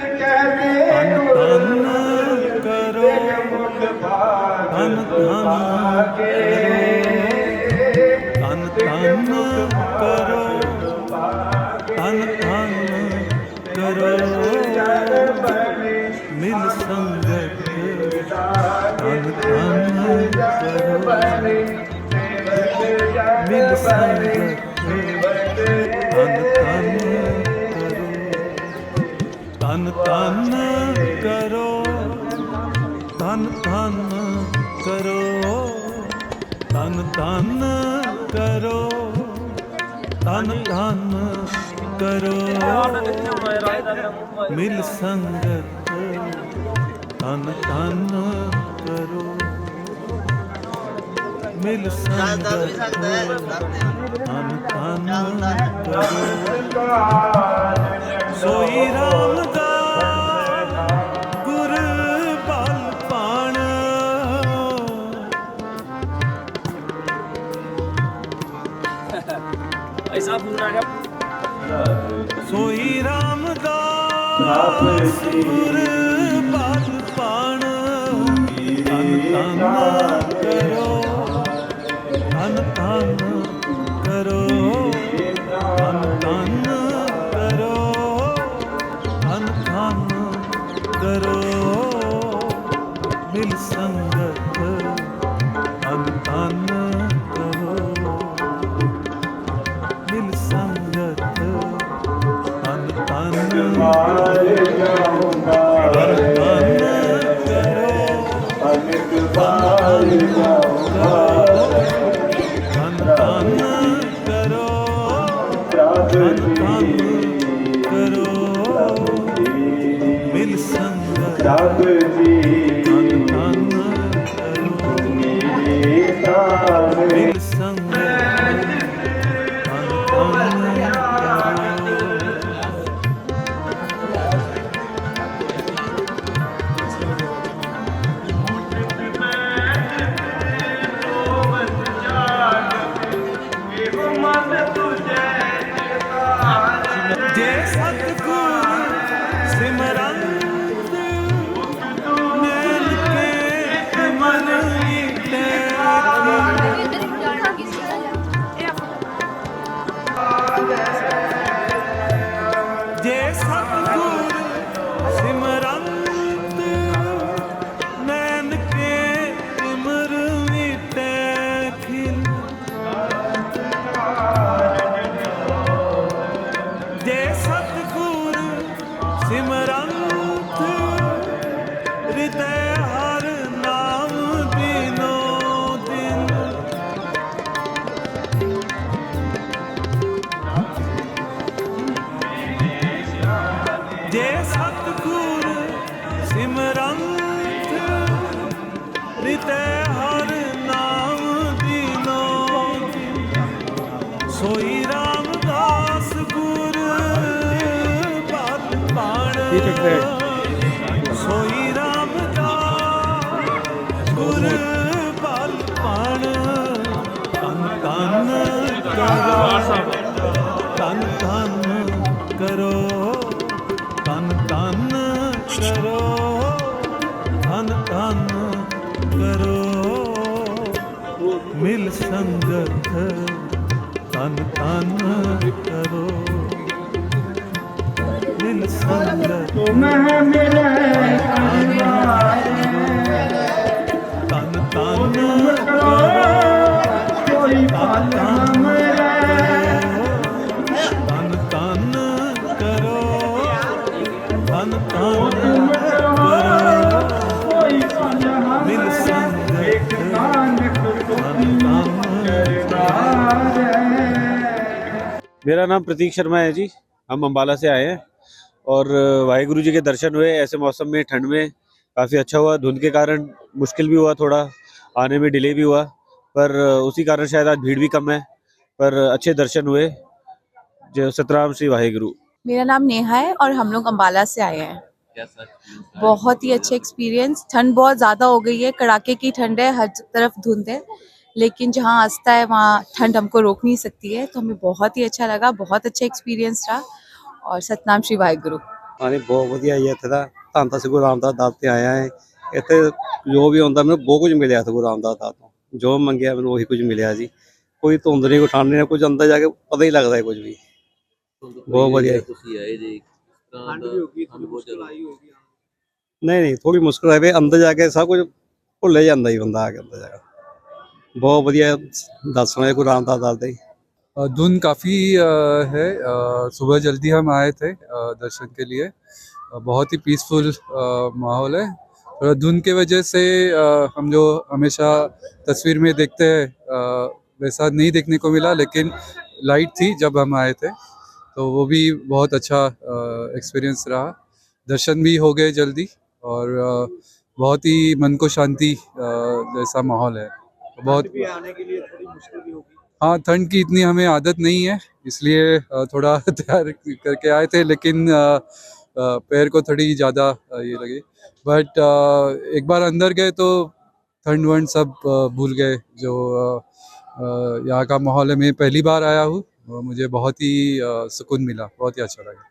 ਧੰਨ ਕਰੋ ਧੰਨ ਧੰਨ ਧੰਨ ਧੰਨ ਕਰੋ ਧੰਨ ਧੰਨ ਕਰੋ ਮਿਲ ਸੰਗਤ ਧੰਨ ਧੰਨ ਕਰੋ ਮਿਲ ਸੰਗਤ ਧੰਨ ਕਰੋ। ਧੰਨ ਧੰਨ ਕਰੋ। ਧੰਨ ਧੰਨ ਕਰੋ। ਧੰਨ ਧੰਨ ਕਰੋ। ਮਿਲ ਸੰਗਤ। ਧੰਨ ਧੰਨ ਕਰੋ। ਮਿਲ ਸੰਗਤ। ਧੰਨ ਧੰਨ ਕਰੋ। ਸੋਈ ਰਾਮ ਐਸਾ ਫੋਨ ਆ ਗਿਆ। ਸੋਈ ਰਾਮ ਦਾ ਸੁਰ ਪਾਲ ਪਾਣ। ਤਨ ਤਨ ਕਰੋ। ਤਨ ਤਨ ਕਰੋ। ਤਨ ਤਨ ਕਰੋ। ਤਨ ਤਨ ਕਰੋ। ਤਨ ਕਰੋ। ਮਿਲ ਸੰਗਤ। ਤਨ ਜੇ ਹਰ ਨਾਮ ਦਿਨੋ। ਦਿਨ ਸੋਈ ਰਾਮਦਾਸ ਗੁਰ ਪਾਣ। ਸੋਈ ਰਾਮਦਾਸ ਗੁਰ ਬਲ ਪਾਣ। ਤਨ ਤਨ ਕਰੋ। ਤਨ ਤਨ ਕਰੋ। ਤਨ ਤਨ ਕਰੋ। ਕਰੋ। ਮਿਲ ਸੰਗਤ ਤਨ ਤਨ ਕਰੋ। ਮਿਲ ਸੰਗਤ ਮੈਂ ਮੇਰੇ ਤਨ मेरा नाम प्रतीक शर्मा है जी। हम अम्बाला से आए हैं और वाहिगुरु जी के दर्शन हुए ऐसे मौसम में, ठंड में। काफ़ी अच्छा हुआ। धुंध के कारण मुश्किल भी हुआ थोड़ा, आने में डिले भी हुआ, पर उसी कारण शायद आज भीड़ भी कम है, पर अच्छे दर्शन हुए। जय सतराम श्री वाहिगुरु। मेरा नाम नेहा है और हम लोग अम्बाला से आए हैं। बहुत ही अच्छे एक्सपीरियंस ठंड बहुत ज़्यादा हो गई है। कड़ाके की ठंड है, हर तरफ़ धुंध है। लेकिन जहाँ आस्था है वहाँ ठंड हमको रोक नहीं सकती है तो हमें बहुत ही अच्छा लगा बहुत अच्छा एक्सपीरियंस रहा और सतनाम श्री वाहिगुरु ਹਾਂਜੀ ਬਹੁਤ ਵਧੀਆ ਜੀ ਇੱਥੇ ਦਾ ਧੰਨ ਤਾਂ ਗੁਰੂ ਰਾਮਦਾਸ ਦਾਸ ਤੇ ਆਇਆ ਹੈ ਇੱਥੇ ਜੋ ਵੀ ਹੁੰਦਾ ਮੈਨੂੰ ਬਹੁਤ ਕੁਝ ਮਿਲਿਆ ਇੱਥੇ ਗੁਰੂ ਰਾਮਦਾਸ ਦਾਸ ਤੋਂ ਜੋ ਮੰਗਿਆ ਮੈਨੂੰ ਉਹੀ ਕੁਝ ਮਿਲਿਆ ਜੀ ਕੋਈ ਧੁੰਦ ਨਹੀਂ ਕੋਈ ਠੰਡ ਨਹੀਂ ਕੁਝ ਅੰਦਰ ਜਾ ਕੇ ਪਤਾ ਹੀ ਲੱਗਦਾ ਹੈ ਕੁਝ ਵੀ ਬਹੁਤ ਵਧੀਆ ਜੀ। ਤੁਸੀਂ ਆਏ ਜੀ ਠੰਡ ਵੀ ਹੋਗੀ ਮੁਸ਼ਕਲ ਆਈ ਹੋਗੀ ਨਹੀਂ ਨਹੀਂ ਥੋੜੀ ਮੁਸ਼ਕਲ ਹੈ ਅੰਦਰ ਜਾ ਕੇ ਸਭ ਕੁਝ ਭੁੱਲੇ ਜਾਂਦਾ ਹੀ ਬੰਦਾ ਆ ਕੇ ਅੰਦਰ ਜਾ ਕੇ ਬਹੁਤ ਵਧੀਆ ਦਰਸ਼ਨ ਹੋਏ ਗੁਰੂ ਰਾਮਦਾਸ ਦਾਸ ਦੇ अ, धुन काफ़ी है अ, सुबह जल्दी हम आए थे अ, दर्शन के लिए अ, बहुत ही पीसफुल माहौल है थोड़ा धुन के वजह से अ, हम जो हमेशा तस्वीर में देखते हैं अ, वैसा नहीं देखने को मिला लेकिन लाइट थी जब हम आए थे तो वो भी बहुत अच्छा एक्सपीरियंस रहा दर्शन भी हो गए जल्दी और अ, बहुत ही मन को शांति अ, जैसा माहौल है बहुत आने के लिए थोड़ी मुश्किल भी होगी। हाँ ठंड की इतनी हमें आदत नहीं है इसलिए थोड़ा तैयार करके आए थे लेकिन पैर को थोड़ी ज़्यादा ये लगी। बट एक बार अंदर गए तो ठंड वंड सब भूल गए। जो यहाँ का माहौल है मैं पहली बार आया हूँ मुझे बहुत ही सुकून मिला बहुत ही अच्छा लगा।